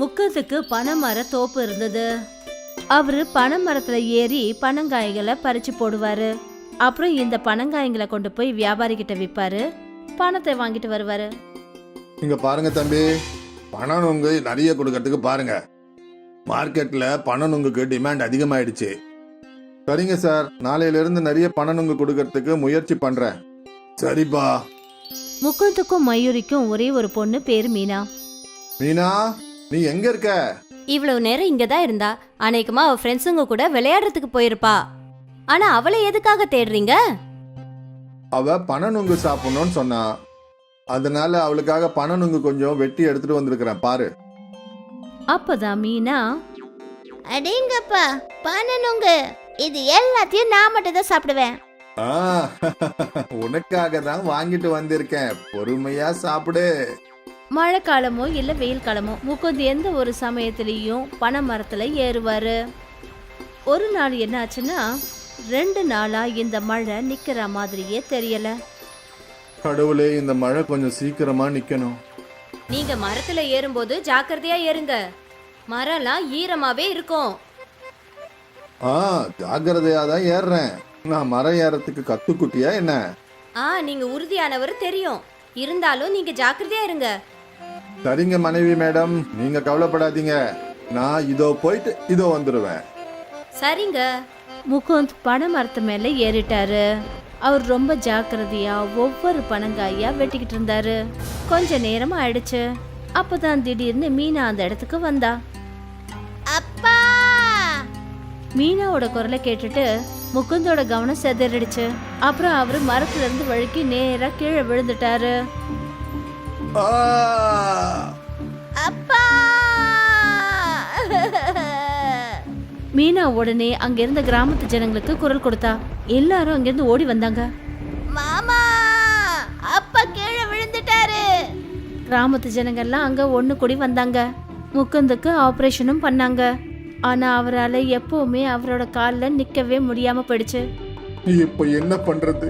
முக்கத்துக்கு பனைமர தோப்பு இருந்தது. அவரு பனைமரத்துல ஏறி பனங்காய்களை பறிச்சு போடுவாரு. அப்புறம் இந்த பனங்காய்களை கொண்டு போய் வியாபாரி கிட்ட விற்பாரு பணத்தை வாங்கிட்டு வருவாரு. இங்க பாருங்க தம்பி பணம் நுங்கு நிறைய கொடுக்கறதுக்கு பாருங்க. மார்க்கெட்ல பண நுங்குக்கு டிமாண்ட் அதிகமாயிடுச்சு. சரிங்க சார் நாளையில இருந்து நிறைய பண நுங்கு கொடுக்கறதுக்கு முயற்சி பண்றேன். சரிப்பா. முக்குந்துக்கும் மயூரிக்கும் ஒரே ஒரு பொண்ணு பேரு மீனா. மீனா? நீ எங்க இருக்க? இவ்வளவு நேரம் இங்க தான் இருந்தா அநேகமா அவ ஃப்ரெண்ட்ஸுங்க கூட விளையாடுறதுக்கு போயிருப்பா. ஆனா அவளை எதுக்காக தேடுறீங்க? அவ பண நுங்கு சாப்பிடணும்னு சொன்னா. அதனால அவளுக்காக பண நுங்கு கொஞ்சம் வெட்டி எடுத்துட்டு வந்திருக்கிறேன் பாரு. அப்பதான் மீனா அடேங்கப்பா பண்ணணுங்க இது எல்லாத்தையும் நான் மட்டும் தான் சாப்பிடுவேன். ஆ, உனக்காக தான் வாங்கிட்டு வந்திருக்கேன். பொறுமையா சாப்பிடு. மழை காலமோ இல்ல வெயில் காலமோ முக்குந்து எந்த ஒரு சமயத்திலையும் பனை மரத்துல ஏறுவாரு. ஒரு நாள் என்ன ஆச்சுன்னா ரெண்டு நாளா இந்த மழை நிக்கிற மாதிரியே தெரியல. கடவுளே இந்த மழை கொஞ்சம் சீக்கிரமா நிக்கணும். நீங்க மரத்துல ஏறும்போது ஜாக்கிரதையா ஏறுங்க. மரம்லாம் ஈரமாவே இருக்கும். ஆ ஜாக்கிரதையா தான் ஏறுறேன். நான் மரம் ஏறத்துக்கு கத்துக்குட்டியா என்ன? ஆ நீங்க உறுதியானவர் தெரியும். இருந்தாலும் நீங்க ஜாக்கிரதையா இருங்க. சரிங்க மனைவி மேடம். நீங்க கவலைப்படாதீங்க. நான் இதோ போயிட்டு இதோ வந்துடுவேன் சரிங்க. முகுந்த் பனை மரத்து மேல ஏறிட்டாரு. அவர் ரொம்ப ஜாக்கிரதையா ஒவ்வொரு பனங்காயா வெட்டிக்கிட்டு இருந்தாரு. கொஞ்ச நேரம் ஆயிடுச்சு. அப்பதான் திடீர்னு மீனா அந்த இடத்துக்கு வந்தா. அப்பா! மீனாவோட குரலை கேட்டுட்டு முகுந்தோட கவனம் செதறிடுச்சு. அப்புறம் அவரு மரத்துல இருந்து வழுக்கி நேரா கீழே விழுந்துட்டாரு! அப்பா. மீனா உடனே அங்க இருந்த கிராமத்து ஜனங்களுக்கு குரல் கொடுத்தா. எல்லாரும் அங்கிருந்து ஓடி வந்தாங்க. மாமா அப்பா கீழே விழுந்துட்டாரு. கிராமத்து ஜனங்கள்லாம் அங்க ஒண்ணு கூடி வந்தாங்க. முகுந்துக்கு ஆபரேஷனும் பண்ணாங்க. ஆனா அவரால எப்பவுமே அவரோட கால்ல நிக்கவே முடியாம போயிடுச்சு. இப்போ என்ன பண்றது?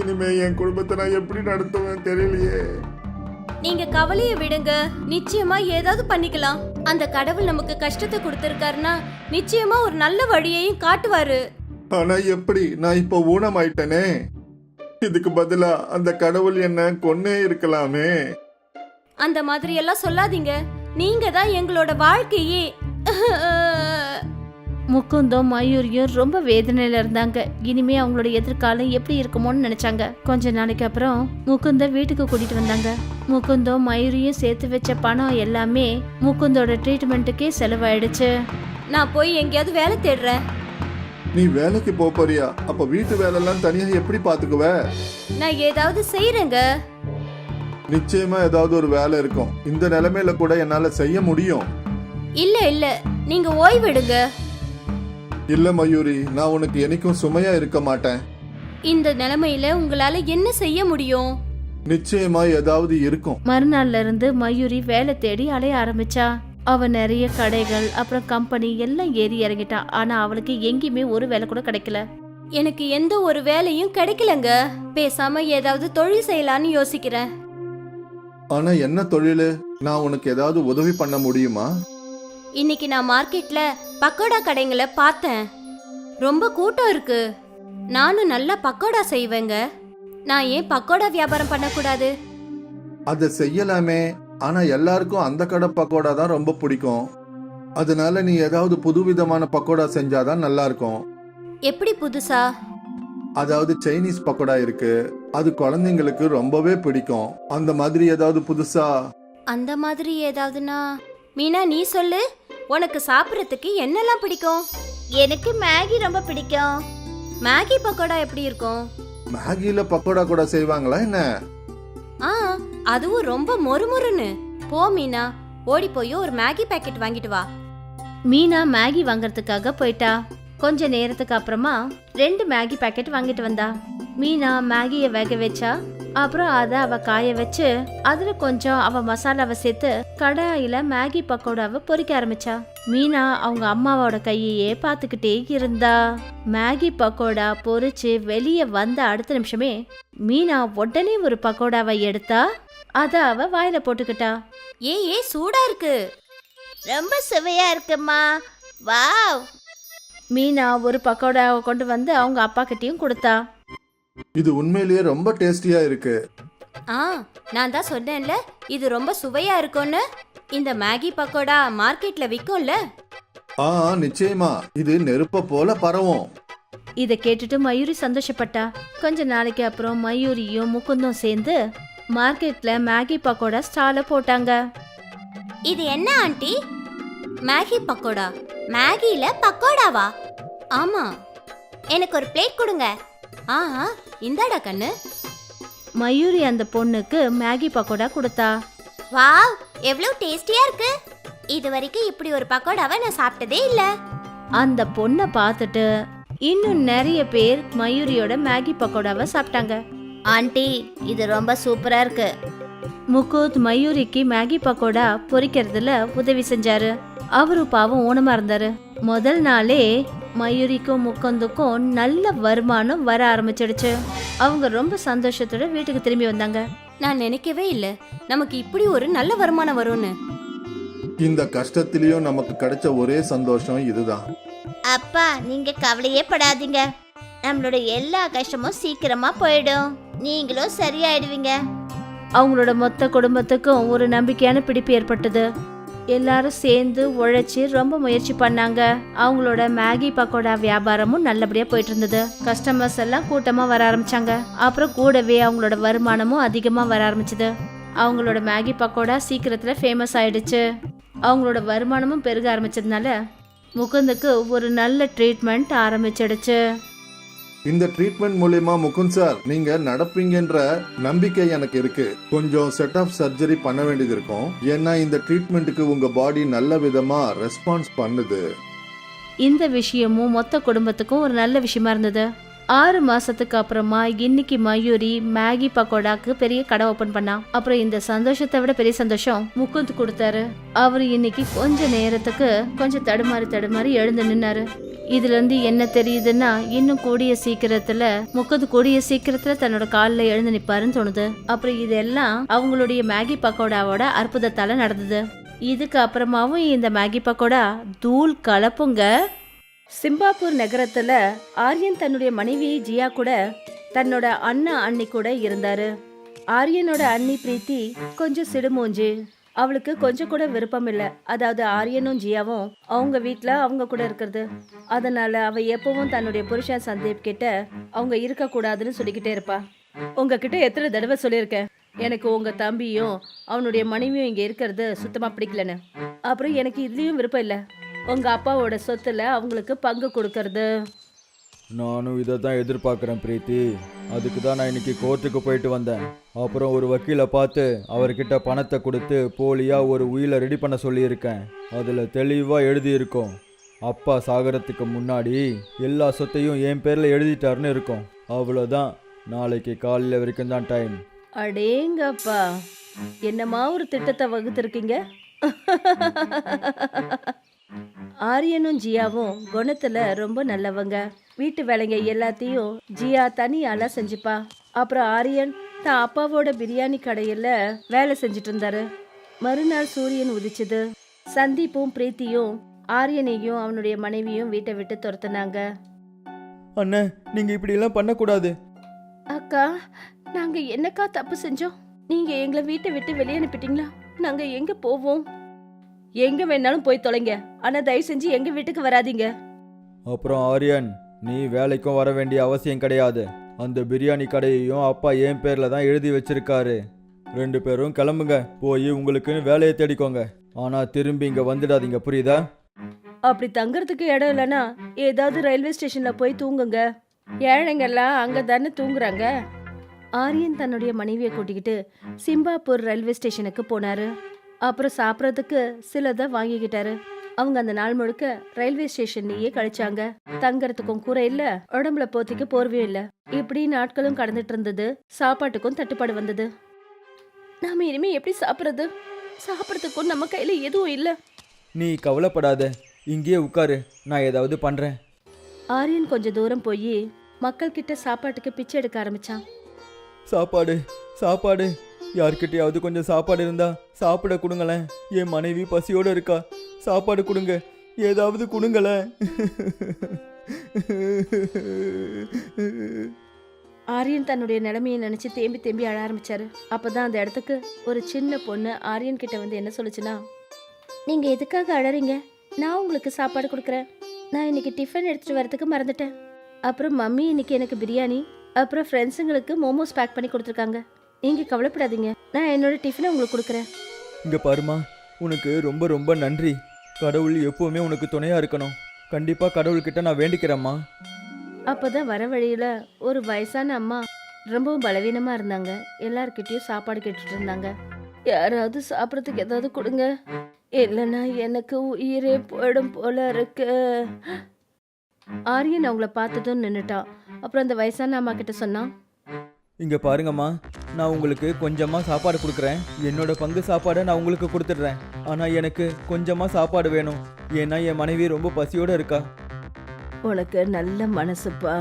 இனிமே என் குடும்பத்தை நான் எப்படி நடத்துவேன் தெரியலையே. நீங்க கவலைய விடுங்க. நிச்சயமா ஏதாவது பண்ணிக்கலாம். அந்த கடவுள் நமக்கு கஷ்டத்தை கொடுத்திருக்காருன்னா நிச்சயமா ஒரு நல்ல வழியையும் காட்டுவாரு. ஆனா எப்படி? நான் இப்போ ஊனமாயிட்டனே. இதுக்கு பதிலா அந்த கடவுள் என்ன கொன்னே இருக்கலாமே. அந்த மாதிரி எல்லாம் சொல்லாதீங்க. நீங்க தான் எங்களோட வாழ்க்கையே. முகுந்தும் மயூரியும் ரொம்ப வேதனையில இருந்தாங்க. இனிமே அவங்களோட எதிர்காலம் எப்படி இருக்குமோன்னு நினைச்சாங்க. கொஞ்ச நாளைக்கு அப்புறம் முகுந்த வீட்டுக்கு கூட்டிட்டு வந்தாங்க. முகுந்தும் மயூரியும் சேர்த்து வச்ச பணம் எல்லாமே முகுந்தோட ட்ரீட்மெண்ட்டுக்கே செலவாயிடுச்சு. நான் போய் எங்கேயாவது வேலை தேடுறேன். நீ வேலைக்கு போப் போறியா? அப்ப வீட்டு வேலையெல்லாம் தனியா எப்படி பாத்துக்குவ? நான் ஏதாவது செய்யறேங்க நிச்சயமா ஏதாவது ஒரு வேலை இருக்கும். இந்த நிலைமையில கூட என்னால செய்ய முடியும். இல்ல இல்ல. நீங்க ஓய்வெடுங்க. இல்ல மயூரி நான் உனக்கு என்னைக்கும் சுமையா இருக்க மாட்டேன். இந்த நிலைமையில உங்களால என்ன செய்ய முடியும்? நிச்சயமா ஏதாவது இருக்கும். மறுநாள்ல இருந்து மயூரி வேலை தேடி அலைய ஆரம்பிச்சா. அவ நிறைய கடைகள் அப்புறம் கம்பெனி எல்லாம் ஏறி இறங்கிட்டா. ஆனா அவளுக்கு எங்கேயுமே ஒரு வேலை கூட கிடைக்கல. எனக்கு எந்த ஒரு வேலையும் கிடைக்கலங்க. பேசாம ஏதாவது தொழில் செய்யலான்னு யோசிக்கிறேன். ஆனா என்ன தொழிலு? நான் உனக்கு ஏதாவது உதவி பண்ண முடியுமா? இன்னைக்கு நான் மார்க்கெட்ல பக்கோடா கடைங்களை பார்த்தேன். ரொம்ப கூட்டம் இருக்கு. நானும் நல்லா பக்கோடா செய்வேங்க. நான் ஏன் பக்கோடா வியாபாரம் பண்ணக்கூடாது? அதை செய்யலாமே. ஆனா எல்லாருக்கும் அந்த கடை பக்கோடா தான் ரொம்ப பிடிக்கும். அதனால நீ ஏதாவது புதுவிதமான பக்கோடா செஞ்சாதான் நல்லா இருக்கும் எப்படி புதுசா? அதாவது சைனீஸ் பக்கோடா இருக்கு. அது குழந்தைங்களுக்கு ரொம்பவே பிடிக்கும். அந்த மாதிரி ஏதாவது புதுசா? அந்த மாதிரி ஏதாவதுனா? மீனா நீ சொல்லு. உனக்கு சாப்பிட்றதுக்கு என்னெல்லாம் பிடிக்கும்? எனக்கு மேகி ரொம்ப பிடிக்கும். மேகி பக்கோடா எப்படி இருக்கும்? மேகில பக்கோடா கூட செய்வாங்களா என்ன? ஆ அதுவும் ரொம்ப மொறுமொறுன்னு. போ மீனா ஓடி போய் ஒரு மேகி பாக்கெட் வாங்கிட்டு வா. மீனா மேகி வாங்குறதுக்காக போயிட்டா. கொஞ்ச நேரத்துக்கு அப்புறமா ரெண்டு மேகி பாக்கெட் வாங்கிட்டு வந்தா. மீனா மேகியை வேக வச்சா அப்புறம் அதை அவ காய வச்சு அதுல கொஞ்சம் அவ மசாலாவை சேர்த்து கடாயில மேகி பக்கோடாவை பொரிக்க ஆரம்பிச்சா. மீனா அவங்க அம்மாவோட கையையே பார்த்துக்கிட்டே இருந்தா. மேகி பக்கோடா பொரிச்சு வெளியே வந்த அடுத்த நிமிஷமே மீனா உடனே ஒரு பக்கோடாவை எடுத்தா அத அவ வாயில போட்டுக்கிட்டா. ஏ ஏ சூடா இருக்கு. ரொம்ப சுவையா இருக்குமா. வாவ். மீனா ஒரு பக்கோடாவை கொண்டு வந்து அவங்க அப்பா கிட்டயும் கொடுத்தா. இது உண்மையிலேயே ரொம்ப டேஸ்டியா இருக்கு. ஆ நான் தான் சொன்னேன்ல இது ரொம்ப சுவையா இருக்கும்னு. இந்த மேகி பக்கோடா மார்க்கெட்ல விற்கும்ல ஆ நிச்சயமா. இது நெருப்ப போல பரவும். இதை கேட்டுட்டு மயூரி சந்தோஷப்பட்டா. கொஞ்ச நாளைக்கு அப்புறம் மயூரியும் முகுந்தும் சேர்ந்து மார்க்கெட்ல மேகி பக்கோடா ஸ்டால போட்டாங்க. இது என்ன ஆண்டி? மேகி பக்கோடா? மேகில பக்கோடாவா? ஆமா. எனக்கு ஒரு பிளேட் கொடுங்க. ஆ ஆ, இந்தாடா கண்ணு. மயூரி அந்த பொண்ணுக்கு மேகி பக்கோடா கொடுத்தா. வாவ் எவ்வளவு டேஸ்டியா இருக்கு. இது வரைக்கும் இப்படி ஒரு பக்கோடாவை நான் சாப்பிட்டதே இல்ல. அந்த பொண்ணை பார்த்துட்டு இன்னும் நிறைய பேர் மயூரியோட மேகி பக்கோடாவை சாப்பிட்டாங்க. ஆண்டி இது ரொம்ப சூப்பரா இருக்கு. முகுத் மயூரிக்கு மேகி பக்கோடா பொரிக்கிறதுல உதவி செஞ்சாரு. அவரு பாவம் ஊனமா இருந்தாரு. முதல் நாளே மயூரிக்கும் முக்கந்துக்கும் நல்ல வருமானம் வர ஆரம்பிச்சிடுச்சு. அவங்க ரொம்ப சந்தோஷத்தோட வீட்டுக்கு திரும்பி வந்தாங்க. நான் நினைக்கவே இல்ல. நமக்கு இப்படி ஒரு நல்ல வருமானம் வரும்னு. இந்த கஷ்டத்திலயும் நமக்கு கிடைச்ச ஒரே சந்தோஷம் இதுதான். அப்பா நீங்க கவலையே படாதீங்க. நம்மளோட எல்லா கஷ்டமும் சீக்கிரமா போயிடும். நீங்களும் சரியாயிடுவீங்க. அவங்களோட மொத்த குடும்பத்துக்கும் ஒரு நம்பிக்கையான பிடிப்பு ஏற்பட்டது. எல்லாரும் சேர்ந்து உழைச்சி ரொம்ப முயற்சி பண்ணாங்க. அவங்களோட மேகி பக்கோடா வியாபாரமும் நல்லபடியா போயிட்டு இருந்தது கஸ்டமர்ஸ் எல்லாம் கூட்டமா வர ஆரம்பிச்சாங்க. அப்புறம் கூடவே அவங்களோட வருமானமும் அதிகமா வர ஆரம்பிச்சது. அவங்களோட மேகி பக்கோடா சீக்கிரத்துல ஃபேமஸ் ஆயிடுச்சு. அவங்களோட வருமானமும் பெருக ஆரம்பிச்சதுனால முகுந்துக்கு ஒரு நல்ல ட்ரீட்மெண்ட் ஆரம்பிச்சிடுச்சு. இந்த ட்ரீட்மெண்ட் மூலியமா முகுந்த் சார் நீங்க நடப்பீங்கன்ற நம்பிக்கை எனக்கு இருக்கு. கொஞ்சம் செட் ஆஃப் சர்ஜரி பண்ண வேண்டியது இருக்கும். ஏன்னா இந்த ட்ரீட்மெண்ட்டுக்கு உங்க பாடி நல்ல விதமா ரெஸ்பான்ஸ் பண்ணுது. இந்த விஷயமும் மொத்த குடும்பத்துக்கும் ஒரு நல்ல விஷயமா இருந்தது. ஆறு மாசத்துக்கு அப்புறமா இன்னைக்கு மயூரி மேகி பக்கோடாக்கு பெரிய கடை ஓபன் பண்ணா. அப்புறம் இந்த சந்தோஷத்தை விட பெரிய சந்தோஷம் முகுந்த் கொடுத்தாரு. அவர் இன்னைக்கு கொஞ்ச நேரத்துக்கு கொஞ்சம் தடுமாறி தடுமாறி எழுந்து நின்னாரு. இதுல இருந்து என்ன தெரியுதுன்னா இன்னும் கூடிய சீக்கிரத்துல முகுந்த் கூடிய சீக்கிரத்துல தன்னோட காலில் எழுந்து நிப்பாருன்னு தோணுது. அப்புறம் இதெல்லாம் அவங்களுடைய மேகி பக்கோடாவோட அற்புதத்தால நடந்தது. இதுக்கு அப்புறமாவும் இந்த மேகி பக்கோடா தூள் கலப்புங்க. சிம்பாப்பூர் நகரத்துல ஆரியன் தன்னுடைய மனைவி ஜியா கூட தன்னோட அண்ணா அண்ணி கூட இருந்தாரு. ஆரியனோட அண்ணி பிரீத்தி கொஞ்சம் சிடுமூஞ்சி. அவளுக்கு கொஞ்சம் கூட விருப்பம் இல்லை. அதாவது ஆரியனும் ஜியாவும் அவங்க வீட்ல அவங்க கூட இருக்கிறது. அதனால அவ எப்பவும் தன்னுடைய புருஷன் சந்தீப் கிட்ட அவங்க இருக்கக்கூடாதுன்னு சொல்லிக்கிட்டே இருப்பா. உங்ககிட்ட எத்தனை தடவை சொல்லியிருக்கேன். எனக்கு உங்க தம்பியும் அவனுடைய மனைவியும் இங்க இருக்கிறது சுத்தமா பிடிக்கலன்னு. அப்புறம் எனக்கு இதுலயும் விருப்பம் இல்லை. உங்க அப்பாவோட சொத்துல அவங்களுக்கு பங்கு கொடுக்கறது. நானும் இதை தான் எதிர்பார்க்குறேன் பிரீத்தி. அதுக்கு தான் நான் இன்னைக்கு கோர்ட்டுக்கு போயிட்டு வந்தேன். அப்புறம் ஒரு வக்கீலை பார்த்து அவர்கிட்ட பணத்தை கொடுத்து போலியாக ஒரு உயிலை ரெடி பண்ண சொல்லியிருக்கேன். அதில் தெளிவாக எழுதியிருக்கோம். அப்பா சாகரத்துக்கு முன்னாடி எல்லா சொத்தையும் என் பேரில் எழுதிட்டாருன்னு இருக்கும். அவ்வளோதான் நாளைக்கு காலையில் வரைக்கும் தான் டைம் அடேங்கப்பா. என்னமா ஒரு திட்டத்தை வகுத்திருக்கீங்க? ஆரியனும் ஜியாவும் குணத்துல ரொம்ப நல்லவங்க. வீட்டு வேலைங்க எல்லாத்தையும் ஜியா தனியால செஞ்சுப்பா. அப்புறம் ஆரியன் தான் அப்பாவோட பிரியாணி கடையில வேலை செஞ்சுட்டு இருந்தாரு. மறுநாள் சூரியன் உதிச்சது. சந்தீப்பும் பிரீத்தியும் ஆரியனையும் அவனுடைய மனைவியும் வீட்டை விட்டு துரத்துனாங்க. அண்ணே நீங்கள் இப்படியெல்லாம் பண்ணக்கூடாது. அக்கா நாங்க என்னக்கா தப்பு செஞ்சோம்? நீங்க எங்களை வீட்டை விட்டு வெளியே அனுப்பிட்டீங்களா? நாங்க எங்க போவோம்? எங்க வேணாலும் போய் தொலைங்க. ஆனா தயவு செஞ்சு எங்க வீட்டுக்கு வராதீங்க. அப்புறம் ஆரியன் நீ வேலைக்கும் வர வேண்டிய அவசியம் கிடையாது. அந்த பிரியாணி கடையையும் அப்பா என் பேரில் தான் எழுதி வச்சிருக்காரு. ரெண்டு பேரும் கிளம்புங்க. போய் உங்களுக்குன்னு வேலையை தேடிக்கோங்க. ஆனால் திரும்பி இங்கே வந்துடாதீங்க. புரியுதா? அப்படி தங்கறதுக்கு இடம் இல்லைன்னா ஏதாவது ரயில்வே ஸ்டேஷன்ல போய் தூங்குங்க. ஏழைங்கெல்லாம் அங்க தானே தூங்குறாங்க. ஆரியன் தன்னுடைய மனைவியை கூட்டிக்கிட்டு சிம்பாப்பூர் ரயில்வே ஸ்டேஷனுக்கு போனாரு. அப்புறம் சாப்பிட்றதுக்கு சிலதை வாங்கிக்கிட்டாரு. அவங்க அந்த நாள் முழுக்க ரயில்வே ஸ்டேஷன்லயே கழிச்சாங்க. தங்கறதுக்கும் கூரை இல்ல உடம்புல போத்திக்க போர்வையும் இல்ல. இப்படி நாட்களும் கடந்துட்டு இருந்தது. சாப்பாட்டுக்கும் தட்டுப்பாடு வந்தது. நாம இனிமே எப்படி சாப்பிடுறது? சாப்பிட்றதுக்கும் நம்ம கையில எதுவும் இல்ல. நீ கவலைப்படாத. இங்கேயே உட்காரு. நான் ஏதாவது பண்ணுறேன் ஆரியன் கொஞ்ச தூரம் போய் மக்கள் கிட்ட சாப்பாட்டுக்கு பிச்சை எடுக்க ஆரம்பிச்சான். சாப்பாடு சாப்பாடு. யார்கிட்டயாவது கொஞ்சம் சாப்பாடு இருந்தா சாப்பிட கொடுங்களேன். என் மனைவி பசியோட இருக்கா. சாப்பாடு கொடுங்க. ஏதாவது கொடுங்களேன் ஆரியன் தன்னுடைய நிலைமையை நினைச்சு தேம்பி தேம்பி அழ ஆரம்பிச்சாரு. அப்பதான் அந்த இடத்துக்கு ஒரு சின்ன பொண்ணு ஆரியன் கிட்ட வந்து என்ன சொல்லுச்சுன்னா நீங்க எதுக்காக அழறீங்க? நான் உங்களுக்கு சாப்பாடு கொடுக்குறேன். நான் இன்னைக்கு டிஃபன் எடுத்துட்டு வரதுக்கு மறந்துட்டேன். அப்புறம் மம்மி இன்னைக்கு எனக்கு பிரியாணி. அப்புறம் ஃப்ரெண்ட்ஸுங்களுக்கு மோமோஸ் பேக் பண்ணி கொடுத்துருக்காங்க. நீங்க கவலைப்படாதீங்க. நான் என்னோட டிஃபனை உங்களுக்கு கொடுக்குறேன். இங்க பாருமா உனக்கு ரொம்ப ரொம்ப நன்றி. கடவுள் எப்பவுமே உனக்கு துணையா இருக்கணும். கண்டிப்பா கடவுள்கிட்ட நான் வேண்டிக்கிறேம்மா. அப்போதான் வர வழியில ஒரு வயசான அம்மா ரொம்பவும் பலவீனமா இருந்தாங்க. எல்லார்கிட்டயும் சாப்பாடு கேட்டுட்டு இருந்தாங்க. யாராவது சாப்பிட்றதுக்கு ஏதாவது கொடுங்க. இல்லைன்னா எனக்கு உயிரே போயிடும் போல இருக்கு. ஆரியன் அவங்கள பார்த்ததும் நின்னுட்டான் அப்புறம் அந்த வயசான அம்மா கிட்ட சொன்னான். இங்க பாருங்கம்மா நான் உங்களுக்கு கொஞ்சமாக சாப்பாடு கொடுக்குறேன். என்னோட பங்கு சாப்பாடை நான் உங்களுக்கு கொடுத்துட்றேன். ஆனால் எனக்கு கொஞ்சமாக சாப்பாடு வேணும். ஏன்னா என் மனைவி ரொம்ப பசியோடு இருக்கா. உனக்கு நல்ல மனசுப்பா.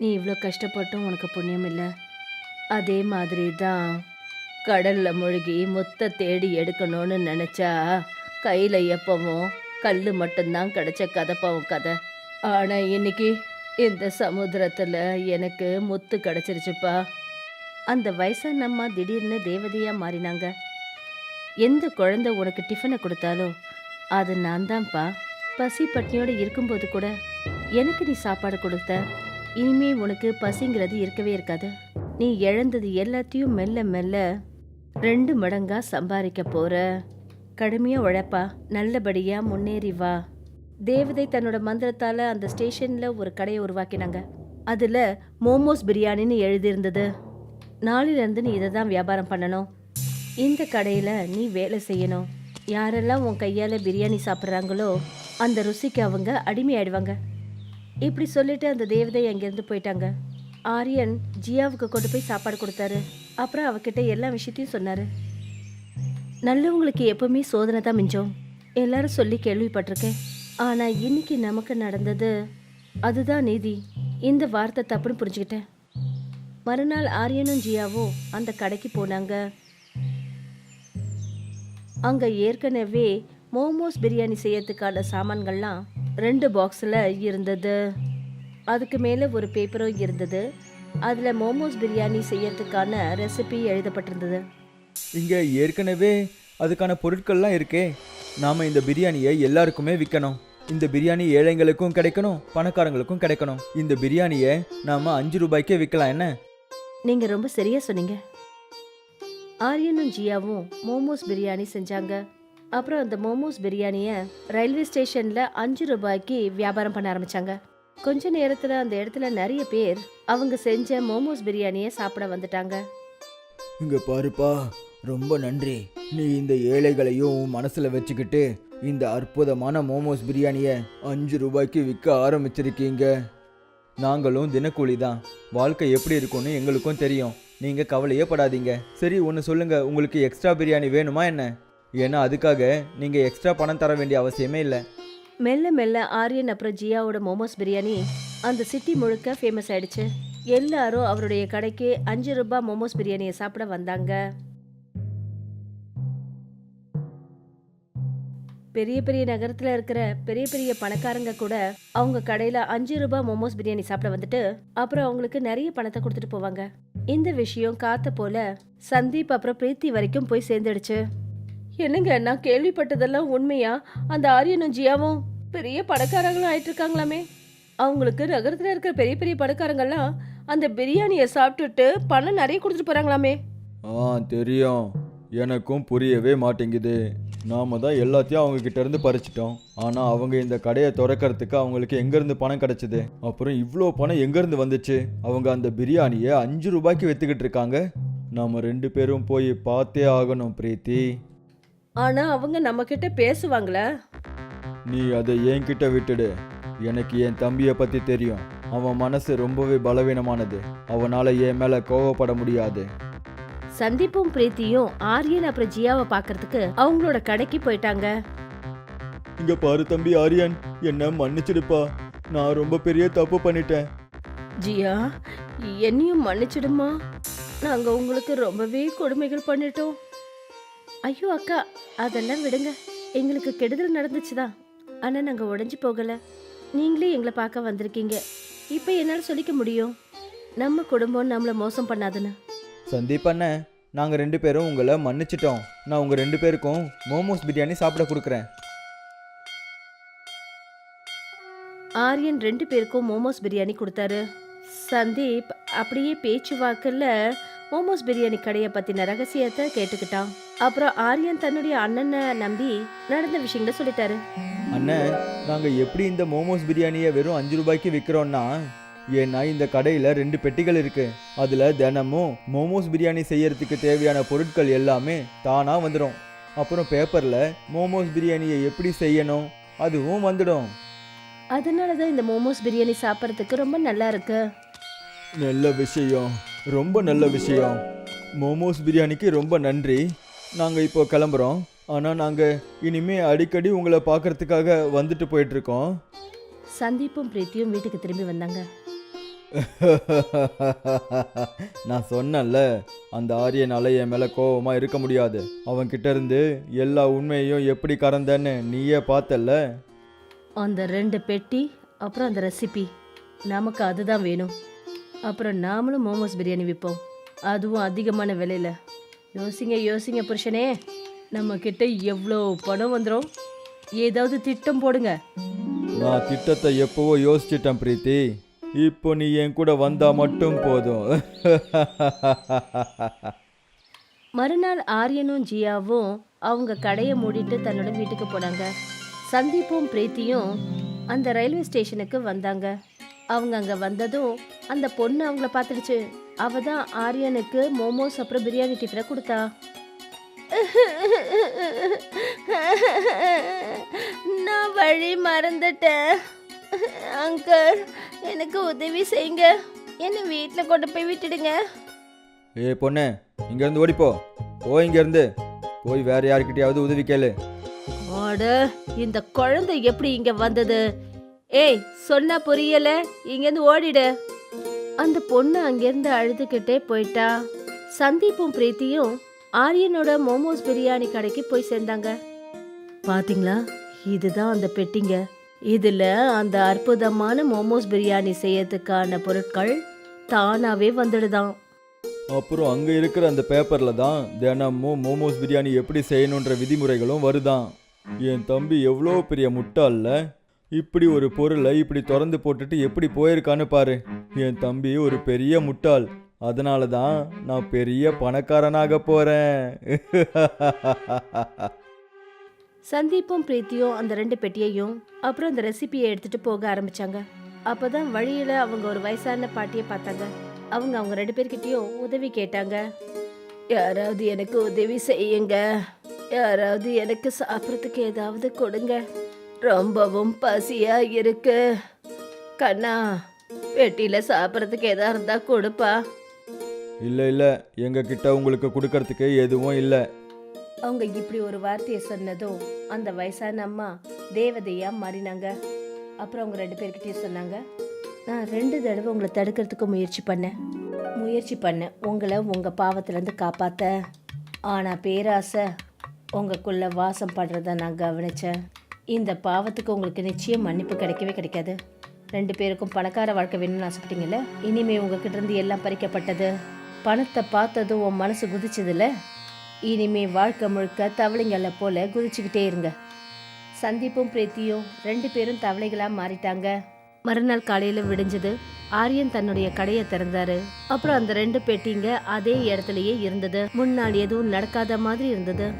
நீ இவ்வளோ கஷ்டப்பட்டும் உனக்கு புண்ணியம் இல்லை. அதே மாதிரி தான் கடலில் மூழ்கி முத்தை தேடி எடுக்கணும்னு நினச்சா கையில் எப்பவும் கல் மட்டும்தான் கிடச்ச கதைப்பாவும் கதை. ஆனால் இன்னைக்கு இந்த சமுத்திரத்தில் எனக்கு முத்து கிடச்சிருச்சுப்பா. அந்த வயசான அம்மா திடீர்னு தேவதையாக மாறினாங்க. எந்த குழந்தை உனக்கு டிஃபனை கொடுத்தாலோ அது நான் தான்ப்பா. பசி பட்னியோட இருக்கும்போது கூட எனக்கு நீ சாப்பாடு கொடுத்த. இனிமே உனக்கு பசிங்கிறது இருக்கவே இருக்காது. நீ இழந்தது எல்லாத்தையும் மெல்ல மெல்ல ரெண்டு மடங்கா சம்பாதிக்க போற. கடுமையா உழைப்பா. நல்லபடியா முன்னேறி வா. தேவதை தன்னோட மந்திரத்தால அந்த ஸ்டேஷன்ல ஒரு கடையை உருவாக்கினாங்க. அதுல மோமோஸ் பிரியாணின்னு எழுதியிருந்தது. நாளிலிருந்து நீ இதை தான் வியாபாரம் பண்ணணும். இந்த கடையில் நீ வேலை செய்யணும். யாரெல்லாம் உன் கையால் பிரியாணி சாப்பிட்றாங்களோ அந்த ருசிக்கு அவங்க அடிமையாயிடுவாங்க. இப்படி சொல்லிட்டு அந்த தேவதை அங்கேருந்து போயிட்டாங்க. ஆரியன் ஜியாவுக்கு கொண்டு போய் சாப்பாடு கொடுத்தாரு. அப்புறம் அவகிட்ட எல்லா விஷயத்தையும் சொன்னார். நல்லவங்களுக்கு எப்பவுமே சோதனை தான் மிஞ்சோம். எல்லாரும் சொல்லி கேள்விப்பட்டிருக்கேன். ஆனால் இன்னைக்கு நமக்கு நடந்தது அதுதான் நீதி. இந்த வார்த்தை தப்புன்னு புரிஞ்சுக்கிட்டேன். மறுநாள் ஆரியனும் ஜியாவும் அந்த கடைக்கு போனாங்க. அங்க ஏற்கனவே மோமோஸ் பிரியாணி செய்யறதுக்கான சாமான்கள்லாம் ரெண்டு பாக்ஸில் இருந்தது. அதுக்கு மேலே ஒரு பேப்பரும் இருந்தது. அதில் மோமோஸ் பிரியாணி செய்யறதுக்கான ரெசிபி எழுதப்பட்டிருந்தது. இங்கே ஏற்கனவே அதுக்கான பொருட்கள்லாம் இருக்கே. நாம இந்த பிரியாணியை எல்லாருக்குமே விற்கணும் இந்த பிரியாணி ஏழைங்களுக்கும் கிடைக்கணும் பணக்காரங்களுக்கும் கிடைக்கணும். இந்த பிரியாணியை நாம அஞ்சு ரூபாய்க்கே விற்கலாம் என்ன? நீங்கள் ரொம்ப சரியாக சொன்னீங்க. ஆரியனும் ஜியாவும் மோமோஸ் பிரியாணி செஞ்சாங்க. அப்புறம் அந்த மோமோஸ் பிரியாணியை ரயில்வே ஸ்டேஷனில் அஞ்சு ரூபாய்க்கு வியாபாரம் பண்ண ஆரம்பிச்சாங்க. கொஞ்ச நேரத்தில் அந்த இடத்துல நிறைய பேர் அவங்க செஞ்ச மோமோஸ் பிரியாணியை சாப்பிட வந்துட்டாங்க. இங்க பாருப்பா ரொம்ப நன்றி. நீ இந்த ஏழைகளையும் மனசுல வச்சுக்கிட்டு இந்த அற்புதமான மோமோஸ் பிரியாணியை அஞ்சு ரூபாய்க்கு விற்க ஆரம்பிச்சிருக்கீங்க. நாங்களும் தினக்கூலி தான். வாழ்க்கை எப்படி இருக்கும்னு எங்களுக்கும் தெரியும். நீங்கள் கவலையே படாதீங்க. சரி ஒன்று சொல்லுங்கள் உங்களுக்கு எக்ஸ்ட்ரா பிரியாணி வேணுமா என்ன? ஏன்னா அதுக்காக நீங்கள் எக்ஸ்ட்ரா பணம் தர வேண்டிய அவசியமே இல்லை. மெல்ல மெல்ல ஆரியன் அப்புறம் ஜியாவோட மோமோஸ் பிரியாணி அந்த சிட்டி முழுக்க ஃபேமஸ் ஆயிடுச்சு. எல்லாரும் அவருடைய கடைக்கு அஞ்சு ரூபாய் மோமோஸ் பிரியாணியை சாப்பிட வந்தாங்க. பெரிய பெரிய நகரத்துல இருக்கிற பெரிய பெரிய பணக்காரங்க கூட அவங்க கடையில அஞ்சு ரூபாய் மோமோஸ் பிரியாணி சாப்பிட வந்துட்டு அப்புறம் அவங்களுக்கு நிறைய பணத்தை கொடுத்துட்டு போவாங்க. இந்த விஷயம் காத்த போல சந்தீப் அப்புறம் பிரீத்தி வரைக்கும் போய் சேர்ந்துடுச்சு. என்னங்க நான் கேள்விப்பட்டதெல்லாம் உண்மையா? அந்த ஆரியனும் ஜியாவும் பெரிய பணக்காரங்களும் ஆயிட்டு இருக்காங்களாமே அவங்களுக்கு நகரத்துல இருக்கிற பெரிய பெரிய பணக்காரங்கெல்லாம் அந்த பிரியாணியை சாப்பிட்டுட்டு பணம் நிறைய கொடுத்துட்டு போறாங்களாமே. ஆ தெரியும். எனக்கும் புரியவே மாட்டேங்குது. நாம தான் எல்லாத்தையும் அவங்க கிட்ட இருந்து பறிச்சிட்டோம். ஆனா அவங்க இந்த கடையை திறக்கறதுக்கு அவங்களுக்கு எங்கேருந்து பணம் கிடைச்சது? அப்புறம் இவ்வளோ பணம் எங்கேருந்து வந்துச்சு? அவங்க அந்த பிரியாணியை அஞ்சு ரூபாய்க்கு வித்துக்கிட்டு இருக்காங்க. நாம ரெண்டு பேரும் போய் பார்த்தே ஆகணும் பிரீத்தி. ஆனா அவங்க நம்ம கிட்ட பேசுவாங்களா. நீ அதை என்கிட்ட விட்டுடு. எனக்கு என் தம்பியை பத்தி தெரியும். அவன் மனசு ரொம்பவே பலவீனமானது. அவனால என் மேல கோவப்பட முடியாது. சந்தீப்பும் பிரீத்தியும் ஆரியன் அப்புறம் ஜியாவை பார்க்கறதுக்கு அவங்களோட கடைக்கு போயிட்டாங்க. இங்க பாரு தம்பி ஆரியன் என்ன மன்னிச்சிடுப்பா. நான் ரொம்ப பெரிய தப்பு பண்ணிட்டேன். ஜியா என்னையும் மன்னிச்சிடுமா? நாங்க உங்களுக்கு ரொம்பவே கொடுமைகள் பண்ணிட்டோம். ஐயோ அக்கா அதெல்லாம் விடுங்க. எங்களுக்கு கெடுதல் நடந்துச்சுதான் ஆனா நாங்க உடைஞ்சு போகல. நீங்களே எங்களை பார்க்க வந்திருக்கீங்க. இப்போ என்னால் சொல்லிக்க முடியும்? நம்ம குடும்பம் நம்மளை மோசம் பண்ணாதுன்னு. சந்தீப் அண்ணன் நாங்கள் ரெண்டு பேரும் உங்களை மன்னிச்சிட்டோம். நான் உங்கள் ரெண்டு பேருக்கும் மோமோஸ் பிரியாணி சாப்பிட கொடுக்குறேன். ஆரியன் ரெண்டு பேருக்கும் மோமோஸ் பிரியாணி கொடுத்தாரு. சந்தீப் அப்படியே பேச்சுவாக்கில் மோமோஸ் பிரியாணி கடையை பற்றின ரகசியத்தை கேட்டுக்கிட்டான். அப்புறம் ஆரியன் தன்னுடைய அண்ணனை நம்பி நடந்த விஷயங்களை சொல்லிட்டாரு. அண்ணன் நாங்கள் எப்படி இந்த மோமோஸ் பிரியாணியை வெறும் அஞ்சு ரூபாய்க்கு விற்கிறோன்னா ஏன்னா இந்த கடையில் ரெண்டு பெட்டிகள் இருக்கு. அதில் தினமும் மோமோஸ் பிரியாணி செய்யறதுக்கு தேவையான பொருட்கள் எல்லாமே தானாக வந்துடும் அப்புறம் பேப்பரில் மோமோஸ் பிரியாணியை எப்படி செய்யணும் அதுவும் வந்துடும். அதனால தான் இந்த மோமோஸ் பிரியாணி சாப்பிட்றதுக்கு ரொம்ப நல்லா இருக்கு. நல்ல விஷயம். ரொம்ப நல்ல விஷயம். மோமோஸ் பிரியாணிக்கு ரொம்ப நன்றி. நாங்கள் இப்போ கிளம்புறோம். ஆனால் நாங்கள் இனிமே அடிக்கடி உங்களை பார்க்கறதுக்காக வந்துட்டு போயிட்டுருக்கோம் சந்தீப்பும் பிரீத்தியும் வீட்டுக்கு திரும்பி வந்தாங்க. நான் சொன்னேன்ல அந்த ஆரியனால என் மேலே கோவமாக இருக்க முடியாது. அவன்கிட்ட இருந்து எல்லா உண்மையையும் எப்படி கறந்தேன்னு நீயே பார்த்தல்ல? அந்த ரெண்டு பெட்டி அப்புறம் அந்த ரெசிபி. நமக்கு அதுதான் வேணும். அப்புறம் நாமளும் மோமோஸ் பிரியாணி விற்போம் அதுவும் அதிகமான விலையில. யோசிங்க யோசிங்க புருஷனே. நம்ம கிட்ட எவ்வளோ பணம் வந்துடும் ஏதாவது திட்டம் போடுங்க. நான் திட்டத்தை எப்போவோ யோசிச்சிட்டேன் பிரீத்தி. இப்போ நீ என் கூட வந்தா மட்டும் போதும். மறுநாள் ஆரியனும் ஜியாவும் அவங்க கடையை மூடிட்டு தன்னோட வீட்டுக்கு போனாங்க. சந்தீப்பும் பிரீத்தியும் அந்த ரயில்வே ஸ்டேஷனுக்கு வந்தாங்க. அவங்க அங்க வந்ததும் அந்த பொண்ணு அவங்கள பார்த்துடுச்சு அவ தான் ஆரியனுக்கு மோமோஸ் அப்புறம் பிரியாணி டிஃபனை கொடுத்தா. நான் வழி மறந்துட்டேன். அங்கிள் எனக்கு உதவி செய்யுங்க. என்னை வீட்டில் கொண்டு போய் விட்டுடுங்க. ஏ பொண்ணு இங்கேருந்து ஓடிப்போ. போ இங்கேருந்து. போய் வேற யார்கிட்டயாவது உதவி கேளு. அட இந்த குழந்தை எப்படி இங்க வந்தது? ஏய் சொன்னா புரியல. இங்கேருந்து ஓடிடு. அந்த பொண்ணு அங்கிருந்து அழுதுகிட்டே போயிட்டா. சந்தீப்பும் பிரீத்தியும் ஆரியனோட மோமோஸ் பிரியாணி கடைக்கு போய் சேர்ந்தாங்க. பாத்தீங்களா? இதுதான் அந்த பெட்டிங்க. இதில் அந்த அற்புதமான மோமோஸ் பிரியாணி செய்யறதுக்கான பொருட்கள் தானாகவே வந்துடுதான். அப்புறம் அங்கே இருக்கிற அந்த பேப்பரில் தான் தினமும் மோமோஸ் பிரியாணி எப்படி செய்யணுன்ற விதிமுறைகளும் வருதான். என் தம்பி எவ்வளோ பெரிய முட்டாள்ல இப்படி ஒரு பொருளை இப்படி திறந்து போட்டுட்டு எப்படி போயிருக்கான்னு பாரு. என் தம்பி ஒரு பெரிய முட்டாள் அதனால தான் நான் பெரிய பணக்காரனாக போகிறேன் சந்தீப்பும் பிரீத்தியும் அந்த ரெண்டு பெட்டியையும் அப்புறம் அந்த ரெசிபியை எடுத்துட்டு போக ஆரம்பிச்சாங்க. அப்பதான் வழியில அவங்க ஒரு வயசான பாட்டியை பார்த்தாங்க. அவங்க அவங்க ரெண்டு பேர்கிட்டயும் உதவி கேட்டாங்க. யாராவது எனக்கு உதவி செய்யுங்க. யாராவது எனக்கு சாப்பிட்றதுக்கு ஏதாவது கொடுங்க. ரொம்பவும் பசியா இருக்கு. கண்ணா பெட்டியில சாப்பிட்றதுக்கு எதா இருந்தா கொடுப்பா. இல்லை இல்லை. எங்கள் கிட்ட உங்களுக்கு கொடுக்கறதுக்கு எதுவும் இல்லை. அவங்க இப்படி ஒரு வார்த்தையை சொன்னதும் அந்த வயசான அம்மா தேவதையா மாறினாங்க. அப்புறம் அவங்க ரெண்டு பேர்கிட்டயும் சொன்னாங்க நான் ரெண்டு தடவை உங்களை தடுக்கிறதுக்கு முயற்சி பண்ணேன். முயற்சி பண்ணேன். உங்களை உங்கள் பாவத்திலேருந்து காப்பாற்ற ஆனால் பேராசை உங்களுக்குள்ள வாசம் படுறத நான் கவனித்தேன் இந்த பாவத்துக்கு உங்களுக்கு நிச்சயம் மன்னிப்பு கிடைக்கவே கிடைக்காது. ரெண்டு பேருக்கும் பணக்கார வாழ்க்கை வேணும்னு ஆசைப்பட்டீங்கல்ல? இனிமே உங்ககிட்ட இருந்து எல்லாம் பறிக்கப்பட்டது. பணத்தை பார்த்ததும் உன் மனசு குதிச்சதுல இனிமே வாழ்க்கை முழுக்க தவளைங்களை போல குதிச்சுக்கிட்டே இருங்க. சந்தீப்பும் பிரீத்தியும் ரெண்டு பேரும் தவளைகளாக மாறிட்டாங்க. மறுநாள் காலையில் விடிஞ்சது ஆரியன் தன்னுடைய கடையை திறந்தாரு. அப்புறம் அந்த ரெண்டு பெட்டிங்க அதே இடத்துலயே இருந்தது. முன்னால் எதுவும் நடக்காத மாதிரி இருந்தது.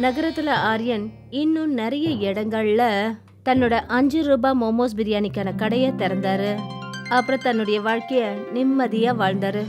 நகரத்துல ஆரியன் இன்னும் நிறைய இடங்கள்ல தன்னோட அஞ்சு ரூபாய் மோமோஸ் பிரியாணிக்கான கடையை திறந்தாரு. அப்புறம் தன்னுடைய வாழ்க்கைய நிம்மதியா வாழ்ந்தாரு.